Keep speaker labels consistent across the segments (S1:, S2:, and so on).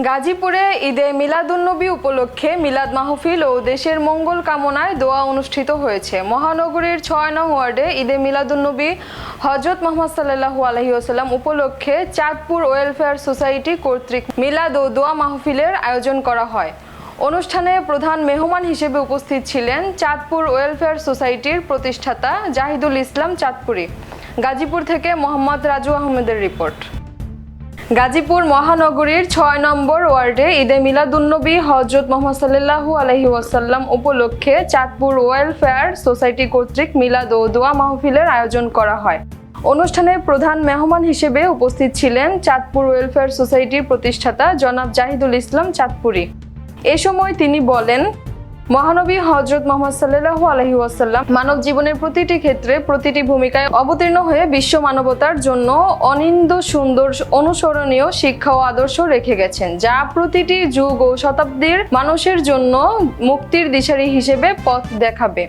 S1: গাজীপুরে ঈদে মিলাদুন্নবী উপলক্ষে মিলাদ মাহফিল ও দেশের মঙ্গল কামনায় দোয়া অনুষ্ঠিত হয়েছে। মহানগরীর ছয় নং ওয়ার্ডে ঈদে মিলাদুন্নবী হজরত মোহাম্মদ সাল্লাহু আলহিউসাল্লাম উপলক্ষে চাঁদপুর ওয়েলফেয়ার সোসাইটি কর্তৃক মিলাদ ও দোয়া মাহফিলের আয়োজন করা হয়। অনুষ্ঠানে প্রধান মেহমান হিসেবে উপস্থিত ছিলেন চাঁদপুর ওয়েলফেয়ার সোসাইটির প্রতিষ্ঠাতা জাহিদুল ইসলাম চাঁদপুরি। গাজীপুর থেকে মোহাম্মদ রাজু আহমেদের রিপোর্ট। গাজীপুর মহানগরীর ছয় নম্বর ওয়ার্ডে ঈদে মিলাদুন্নবী হজরত মোহাম্মদ সাল্লাহু আলহি ওয়াসাল্লাম উপলক্ষে চাঁদপুর ওয়েলফেয়ার সোসাইটি কর্তৃক মিলাদ ও দোয়া মাহফিলের আয়োজন করা হয়। অনুষ্ঠানে প্রধান মেহমান হিসেবে উপস্থিত ছিলেন চাঁদপুর ওয়েলফেয়ার সোসাইটির প্রতিষ্ঠাতা জনাব জাহিদুল ইসলাম চাঁদপুরি। এ সময় তিনি বলেন মহানবী হজরত মোহাম্মদ সাল্লাহ আলহি ওয়াসাল্লাম মানব জীবনের প্রতিটি ক্ষেত্রে প্রতিটি ভূমিকায় অবতীর্ণ হয়ে বিশ্ব মানবতার জন্য অনিন্দ সুন্দর অনুসরণীয় শিক্ষা ও আদর্শ রেখে গেছেন, যা প্রতিটি যুগ ও শতাব্দীর মানুষের জন্য মুক্তির দিশারি হিসেবে পথ দেখাবে।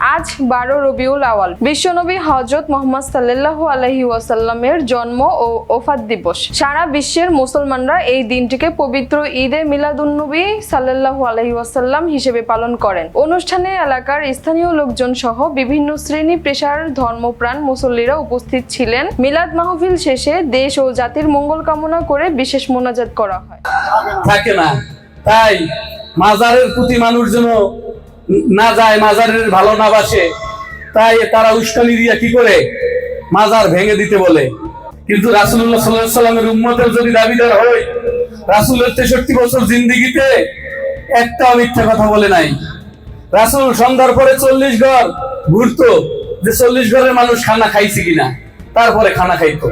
S1: আজ বারো রবিউল আওয়াল। বিশ্বনবী হজরত মোহাম্মদ সাল্লাল্লাহু আলহি ওয়াসাল্লামের জন্ম ও ওফাত দিবস। সারা বিশ্বের মুসলমানরা এই দিনটিকে পবিত্র ঈদে মিলাদুন্নবী সাল্লাল্লাহু আলহি ওয়াসাল্লাম হিসেবে পালন করেন। অনুষ্ঠানে এলাকার স্থানীয় লোকজন সহ বিভিন্ন শ্রেণি পেশার ধর্মপ্রাণ মুসল্লিরা উপস্থিত ছিলেন। মিলাদ মাহফিল শেষে দেশ ও জাতির মঙ্গল কামনা করে বিশেষ মোনাজাত করা হয়।
S2: থাকে না। তাই মাজারের প্রতি মানুষ যেন না যায়, মাজারের ভালো না বাসে, তাই তারা উস্কানি দিয়া কি করে? মাজার ভেঙে দিতে বলে। কিন্তু রাসুল্লাহ সাল্লাহ সাল্লামের উম্মতের যদি দাবিদার হয়, রাসুলের তেষট্টি বছর জিন্দিগিতে একটাও মিথ্যা কথা বলে নাই। রাসুল সন্ধ্যার পরে চল্লিশ ঘর ঘুরতো যে চল্লিশ ঘরের মানুষ খানা খাইছে কিনা, তারপরে খানা খাইতো।